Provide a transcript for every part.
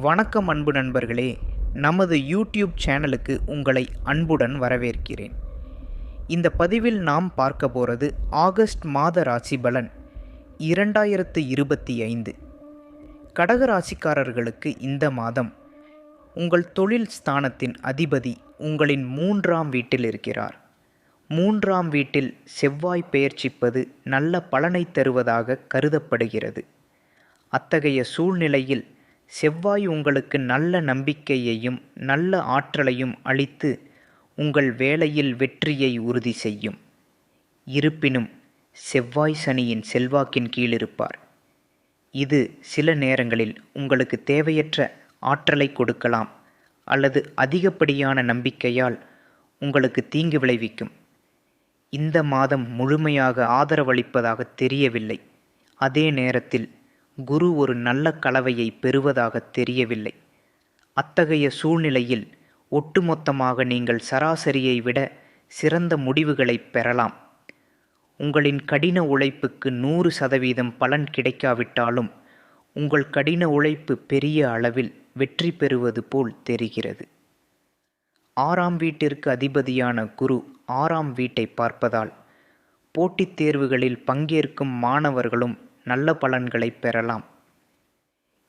வணக்கம் அன்பு நண்பர்களே நமது யூடியூப் சேனலுக்கு உங்களை அன்புடன் வரவேற்கிறேன். இந்த பதிவில் நாம் பார்க்க போகிறது ஆகஸ்ட் மாத ராசி பலன் இரண்டாயிரத்து இருபத்தி ஐந்து. கடக ராசிக்காரர்களுக்கு இந்த மாதம் உங்கள் தொழில் ஸ்தானத்தின் அதிபதி உங்களின் மூன்றாம் வீட்டில் இருக்கிறார். மூன்றாம் வீட்டில் செவ்வாய் பெயர்ச்சிப்பது நல்ல பலனை தருவதாக கருதப்படுகிறது. அத்தகைய சூழ்நிலையில் செவ்வாய் உங்களுக்கு நல்ல நம்பிக்கையையும் நல்ல ஆற்றலையும் அளித்து உங்கள் வேலையில் வெற்றியை உறுதி செய்யும். இருப்பினும் செவ்வாய் சனியின் செல்வாக்கின் கீழ் இருப்பார் இது சில நேரங்களில் உங்களுக்கு தேவையற்ற ஆற்றலை கொடுக்கலாம் அல்லது அதிகப்படியான நம்பிக்கையால் உங்களுக்கு தீங்கு விளைவிக்கும். இந்த மாதம் முழுமையாக ஆதரவளிப்பதாக தெரியவில்லை. அதே நேரத்தில் குரு ஒரு நல்ல கலவையை பெறுவதாக தெரியவில்லை. அத்தகைய சூழ்நிலையில் ஒட்டுமொத்தமாக நீங்கள் சராசரியை விட சிறந்த முடிவுகளை பெறலாம். உங்களின் கடின உழைப்புக்கு நூறு சதவீதம் பலன் கிடைக்காவிட்டாலும் உங்கள் கடின உழைப்பு பெரிய அளவில் வெற்றி பெறுவது போல் தெரிகிறது. ஆறாம் வீட்டிற்கு அதிபதியான குரு ஆறாம் வீட்டை பார்ப்பதால் போட்டித் தேர்வுகளில் பங்கேற்கும் மாணவர்களும் நல்ல பலன்களை பெறலாம்.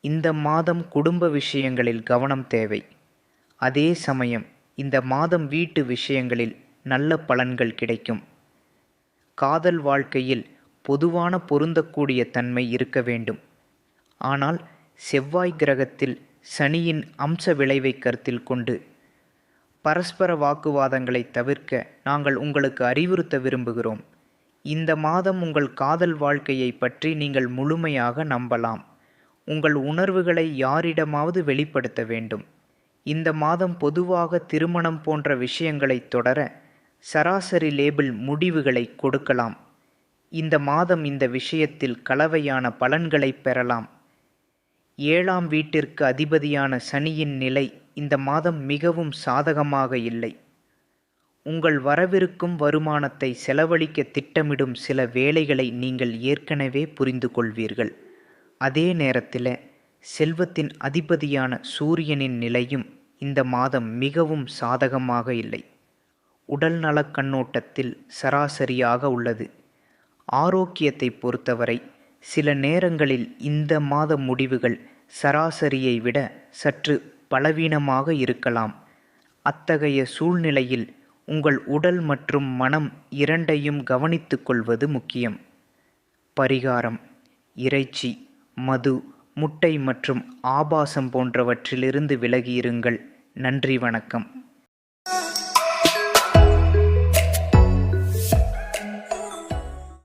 இந்த மாதம் குடும்ப விஷயங்களில் கவனம் தேவை. அதே சமயம் இந்த மாதம் வீட்டு விஷயங்களில் நல்ல பலன்கள் கிடைக்கும். காதல் வாழ்க்கையில் பொதுவான பொருந்தக்கூடிய தன்மை இருக்க வேண்டும். ஆனால் செவ்வாய் கிரகத்தில் சனியின் அம்ச விளைவை கருத்தில் கொண்டு பரஸ்பர வாக்குவாதங்களை தவிர்க்க நாங்கள் உங்களுக்கு அறிவுறுத்த விரும்புகிறோம். இந்த மாதம் உங்கள் காதல் வாழ்க்கையை பற்றி நீங்கள் முழுமையாக நம்பலாம். உங்கள் உணர்வுகளை யாரிடமாவது வெளிப்படுத்த வேண்டும். இந்த மாதம் பொதுவாக திருமணம் போன்ற விஷயங்களை தொடர சராசரி லேபிள் முடிவுகளை கொடுக்கலாம். இந்த மாதம் இந்த விஷயத்தில் கலவையான பலன்களை பெறலாம். ஏழாம் வீட்டிற்கு அதிபதியான சனியின் நிலை இந்த மாதம் மிகவும் சாதகமாக இல்லை. உங்கள் வரவிருக்கும் வருமானத்தை செலவழிக்க திட்டமிடும் சில வேலைகளை நீங்கள் ஏற்கனவே புரிந்து கொள்வீர்கள் அதே நேரத்தில் செல்வத்தின் அதிபதியான சூரியனின் நிலையும் இந்த மாதம் மிகவும் சாதகமாக இல்லை. உடல்நலக் கண்ணோட்டத்தில் சராசரியாக உள்ளது. ஆரோக்கியத்தை பொறுத்தவரை சில நேரங்களில் இந்த மாத முடிவுகள் சராசரியை விட சற்று பலவீனமாக இருக்கலாம். அத்தகைய சூழ்நிலையில் உங்கள் உடல் மற்றும் மனம் இரண்டையும் கவனித்துக் கொள்வது முக்கியம். பரிகாரம் இறைச்சி மது முட்டை மற்றும் ஆபாசம் போன்றவற்றிலிருந்து விலகியிருங்கள். நன்றி வணக்கம்.